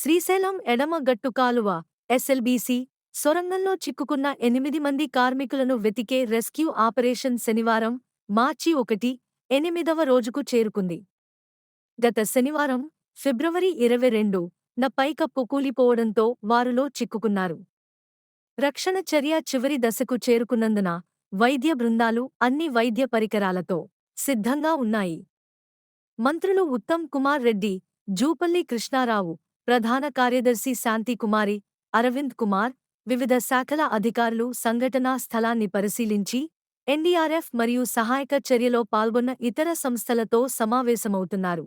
శ్రీశైలం ఎడమ గట్టు కాలువ ఎస్ఎల్బీసీ సొరంగంలో చిక్కుకున్న ఎనిమిది మంది కార్మికులను వెతికే రెస్క్యూ ఆపరేషన్ శనివారం మార్చి ఒకటి ఎనిమిదవ రోజుకు చేరుకుంది. గత శనివారం ఫిబ్రవరి ఇరవై రెండు న పైకప్పు కూలిపోవడంతో వారులో చిక్కుకున్నారు. రక్షణ చర్య చివరి దశకు చేరుకున్నందున వైద్య బృందాలు అన్ని వైద్య పరికరాలతో సిద్ధంగా ఉన్నాయి. మంత్రులు ఉత్తమ్ కుమార్ రెడ్డి జూపల్లి కృష్ణారావు ప్రధాన కార్యదర్శి శాంతి కుమారి అరవింద్ కుమార్ వివిధ శాఖల అధికారులు సంఘటనా స్థలాన్ని పరిశీలించి ఎన్డీఆర్ఎఫ్ మరియు సహాయక చర్యలో పాల్గొన్న ఇతర సంస్థలతో సమావేశమవుతున్నారు.